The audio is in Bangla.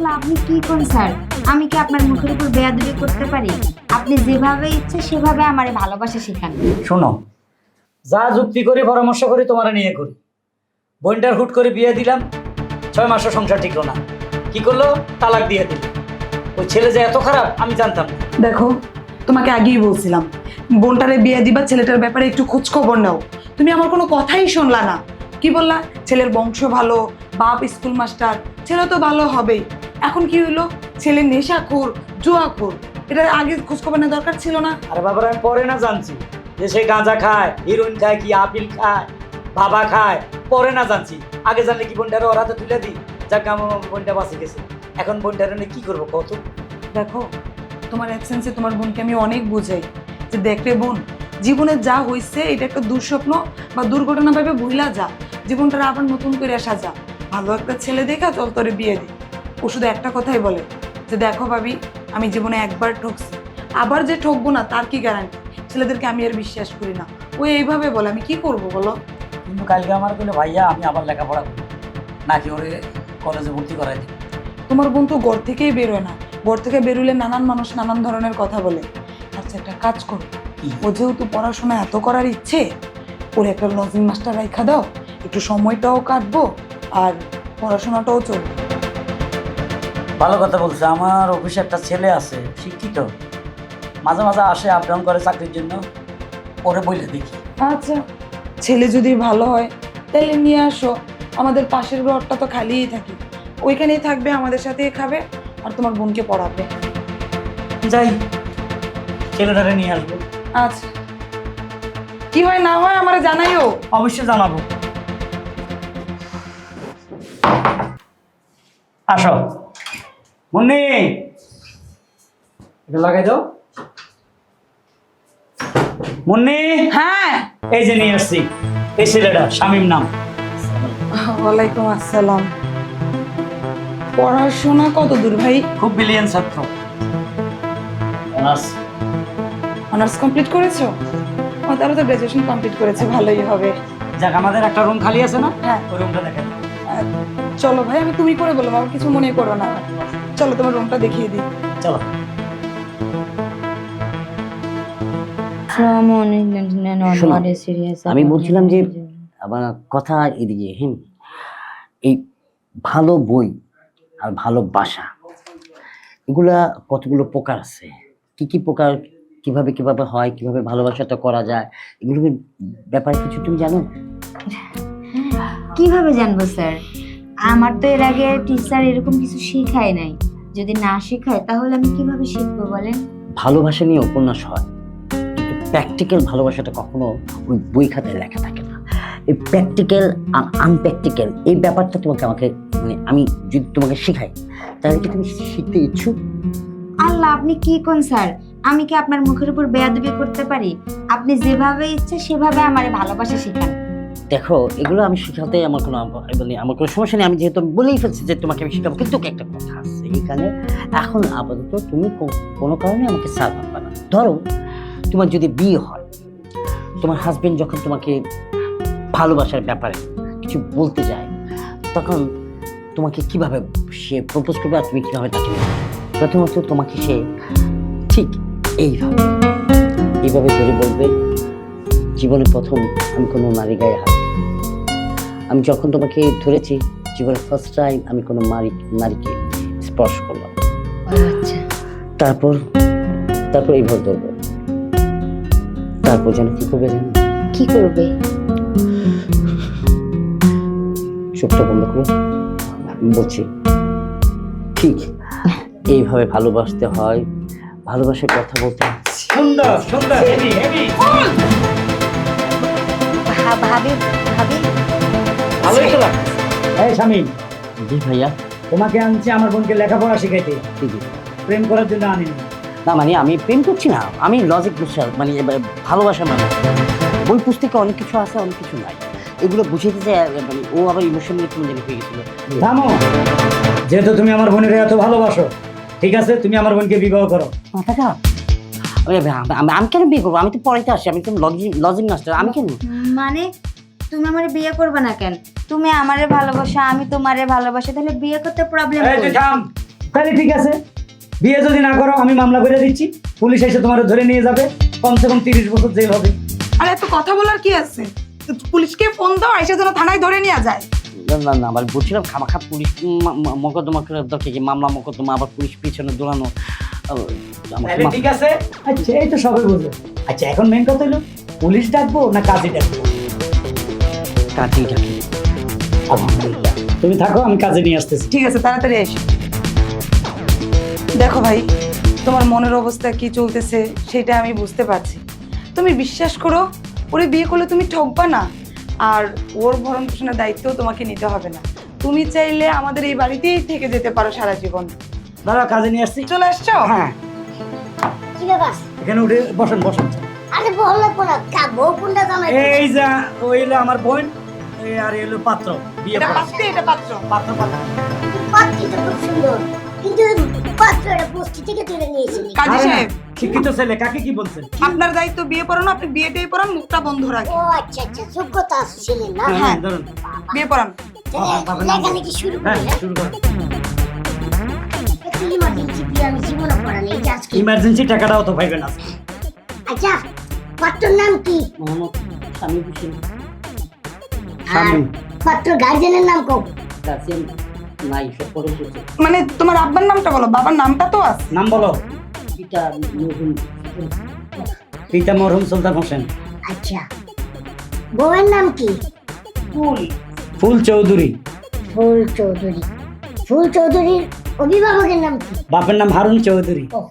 আল্লাহ আপনি কি কোন স্যার? আমি কি আপনার মুখের উপর বেয়াদবি করতে পারি? আপনি যেভাবে ইচ্ছে সেভাবে আমারে ভালোবাসা শেখান। শোনো যা যুক্তি করি পরামর্শ করি তোমার নিয়ে করি। বোনটার হুট করে বিয়ে দিলাম ছয় মাসের সংসার টিকলো না। কি করল? তালাক দিয়ে দিল। ওই ছেলে যে এত খারাপ আমি জানতাম না। দেখো তোমাকে আগেই বলছিলাম বোনটারে বিয়ে দিবা ছেলেটার ব্যাপারে একটু খোঁজ খবর নাও। তুমি আমার কোনো কথাই শুনলা না। কি বললা? ছেলের বংশ ভালো বাপ স্কুল মাস্টার ছেলে তো ভালো হবেই। এখন কি হইল? ছেলে নেশাখোর জুয়াখোর এটা আগে খোঁজ খবর নেওয়া দরকার ছিল না? আরে বাবার আমি পরে না জানছি যে সে গাঁজা খায় হিরোইন খায় কি আপিল খায় বাবা খায় পরে না জানছি। আগে জানলে কি বোনটারে ওর হাতে তুলে দিই? যাক আমার বোনটা বাঁচে গেছে। এখন বোনটারে নিয়ে কি করব কত দেখো তোমার অ্যাবসেন্সে তোমার বোনকে আমি অনেক বুঝাই যে দেখ রে বোন জীবনে যা হয়েছে এটা একটা দুঃস্বপ্ন বা দুর্ঘটনা ভাবে ভুলা যা। জীবনটা আবার নতুন করে আসা যা। ভালো একটা ছেলে দেখা চল তোরে বিয়ে দি ও শুধু একটা কথাই বলে যে দেখো ভাবি আমি জীবনে একবার ঠকছি। আবার যে ঠকবো না তার কি গ্যারান্টি ছেলেদেরকে আমি আর বিশ্বাস করি না। ও এইভাবে বলে আমি কি করব বলো? কিন্তু কালকে আমার কোনো ভাইয়া আমি আবার লেখাপড়া করি নাকি ওরে কলেজে ভর্তি করাই তোমার বোন তো ঘর থেকেই বেরোয় না। ঘর থেকে বেরোলে নানান মানুষ নানান ধরনের কথা বলে। আচ্ছা একটা কাজ করো। ও যেহেতু পড়াশোনা এত করার ইচ্ছে ওর একটা লজিং মাস্টার রাখা দাও। একটু সময়টাও কাটবো আর পড়াশোনাটাও চলবে। ভালো কথা বলছে আমার অফিসে একটা ছেলে আছে শিক্ষিত। মাঝে মাঝে আসে আপ ডাউন করে চাকরির জন্য ওরে বইলে দেখি। আচ্ছা ছেলে যদি ভালো হয় তাহলে নিয়ে আসো। আমাদের পাশের ঘরটা তো খালিই থাকি। ওইখানেই থাকবে আমাদের সাথে খাবে আর তোমার বোনকে পড়াবে। যাই ছেলেটারে নিয়ে আসব। আচ্ছা। কি হয় না হয় আমার জানাইও। অবশ্যই জানাব। আসো। মুন্নি! এটা লাগাই দাও। মুন্নি! হ্যাঁ। এই যে নিয়ে আসছি। এই ছেলেটা শামীম নাম। ওয়ালাইকুম আসসালাম। পড়াশোনা কত দূর ভাই? খুব বিলিয়ন ছাত্র। অনার্স। অনার্স কমপ্লিট করেছ? ও তাহলে তো গ্রাজুয়েশন কমপ্লিট করেছে ভালোই হবে। যাক আমাদের একটা রুম খালি আছে না? হ্যাঁ। ওই রুমটা দেখেন চলো ভাই আমি তুমি করে বলব আমার কিছু মনে করো না। চলো তোমার রুমটা দেখিয়ে দিই। চলো। আমি বলছিলাম যে আমার কথা এদিকে হ্যাঁ এই ভালো বই আর ভালোবাসা এগুলা কতগুলো প্রকার আছে? কি কি প্রকার কীভাবে কীভাবে হয় কীভাবে ভালোবাসাটা করা যায়? এগুলো ব্যাপারে কিছু তুমি জানো? কীভাবে জানব স্যার? আমার তো এর আগে টিচার এরকম কিছু শেখায় নাই। যদি না শেখায় তাহলে আমি কীভাবে শিখব বলেন? ভালোবাসা নিয়ে উপন্যাস হয়। কিন্তু প্র্যাকটিক্যাল ভালোবাসাটা কখনো ওই বই খাতায় লেখা থাকে না। এই প্র্যাকটিক্যাল আর আনপ্র্যাকটিক্যাল এই ব্যাপারটা তোমাকে আমাকে মানে আমি যদি তোমাকে শেখাই তাহলে কি তুমি শিখতে ইচ্ছুক? আল্লাহ আপনি কি কোন স্যার? আমি কি আপনার মুখের উপর বেয়াদবি করতে পারি? আপনি যেভাবে ইচ্ছে সেভাবে আমারে ভালোবাসা শেখান। দেখো, এগুলো আমি শেখাতে আমার কোনো মানে আমার কোনো সমস্যা নেই। আমি যেহেতু বলেই ফেলছি যে তোমাকে আমি শেখাবো, কিন্তু একটা কথা আছে। এখানে এখন আপাতত তুমি কোনো কারণে আমাকে সাথ পাবে না। ধরো, তোমার যদি বিয়ে হয়, তোমার হাজবেন্ড যখন তোমাকে ভালোবাসার ব্যাপারে কিছু বলতে যায়, তখন তোমাকে কীভাবে সে প্রপোজ করবে আর তুমি কীভাবে তাকে প্রথমত তোমাকে সে ঠিক এইভাবে এইভাবে ধরে বলবে, জীবনে প্রথম আমি কোনো নারী গায়ে হাত। আমি যখন তোমাকে ধরেছি জীবনে ফার্স্ট টাইম আমি কোনো নারী নারীকে স্পর্শ করলাম। আচ্ছা। তারপর তারপর এইভাবে ধরবো। তারপর যেন কি করবে জানো? কি করবে? চোখটা বন্ধ করো। বলছি ঠিক এইভাবে ভালোবাসতে হয়। ভালোবাসার কথা বলতে হয়। সুন্দর সুন্দর হেভি হেভি। ভা- ভাবি ভাবি। ভালোই তো লাগছে এই শামীম জি ভাইয়া। তোমাকে আনছি আমার বোনকে লেখাপড়া শিখাইতে। প্রেম করার জন্য আনিনি। না মানে আমি প্রেম করছি না। আমি লজিক বুঝছি মানে ভালোবাসা মানে। বই পুস্তকে অনেক কিছু আছে অনেক কিছু নাই। এগুলো বুঝে দিতে মানে ও আবার ইমোশনালি কেমন জানি হয়ে গেছিল। থামো। যেহেতু তুমি আমার বোনের এত ভালোবাসো ঠিক আছে তুমি আমার বোনকে বিবাহ করো। মাথা খারাপ আমি- আমি- আমি আমি কেন বিয়ে করব? আমি তো পড়াইতে আসি আমি তো লজিক লজিক মাস্টার আমি কেন? মানে তুমি আমার বিয়ে করবে না কেন? তুমি আমারে ভালোবাসা আমি তোমারে ভালোবাসি তাহলে বিয়ে করতে প্রবলেম এই তুই থাম। তাহলে ঠিক আছে। বিয়ে যদি না করো আমি মামলা করে দিচ্ছি। পুলিশ এসে তোমার ধরে নিয়ে যাবে। কমসে কম তিরিশ বছর জেল হবে। আর এত কথা বলার কি আছে? পুলিশকে ফোন দাও এসে যেন থানায় ধরে নিয়ে যায়। না না মানে বলছিলাম খামাখা পুলিশ মা- মা- করে দরকার কি মামলা মোকদ্দমা আবার পুলিশ পিছনে দৌড়ানো। ঠিক আছে। আচ্ছা এই তো সবাই বুঝলো আচ্ছা এখন মেন কথা হলো পুলিশ ডাকবো না কাজে ডাকবো? কাজেই ডাকি। আলহামদুলিল্লাহ। তুমি থাকো আমি কাজে নিয়ে আসতেছি। ঠিক আছে তাড়াতাড়ি এসো দেখো ভাই তোমার মনের অবস্থা কি চলতেছে সেটা আমি বুঝতে পারছি। তুমি বিশ্বাস করো ওরে বিয়ে করলে তুমি ঠকবা না। আর ওর ভরণ পোষণের দায়িত্ব তোমাকে নিতে হবে না। তুমি চাইলে আমাদের এই বাড়িতেই থেকে যেতে পারো সারা জীবন। দাঁড়া কাজে নিয়ে আসছি। চলে আসছো? হ্যাঁ। কি ব্যাপার? এখানে উঠে বসেন বসেন। আরে বল না কা বউ কোনটা জামাই এই যা ওই হলো আমার বোন। আর এই হলো পাত্র বিয়ে। পাত্রে এটা পাত্র। পাত্র পাত্র। পাত্রটা খুব সুন্দর। কিন্তু পাত্রটা বস্তি থেকে তুলে নিয়েছি। কাজী সাহেব। শিক্ষিত ছেলে কাকে কি বলছেন? আপনার দায়িত্ব বিয়ে পড়ানো আপনি বিয়েটাই পড়ান মুখটা বন্ধ রাখেন। ও আচ্ছা আচ্ছা যোগ্যতা ছিলেন না? হ্যাঁ হ্যাঁ ধরুন। বিয়ে পড়ান। বাবা, বাবা, নাম লেখালেখি শুরু হ্যাঁ শুরু করুন ইমার্জেন্সি বিয়ে আমি জীবনে পড়ানি এই যে আজকে। ইমার্জেন্সি টাকাটাও তো পাইবেন আজকে। আচ্ছা পাত্রর নাম কি? মোহাম্মদ স্বামী হোসেন। স্বামী। পাত্র গার্জেনের নাম কও। কাছে নাই সব পরে বলছে মানে তোমার আব্বার নামটা বলো বাবার নামটা তো আছে। নাম বলো। পিতা মরহুম সুলতান। হোসেন। আচ্ছা। বউয়ের নাম কি? ফুল। ফুল চৌধুরী। ফুল চৌধুরী। ফুল চৌধুরীর অভিভাবকের নাম কি? বাপের নাম হারুন চৌধুরী।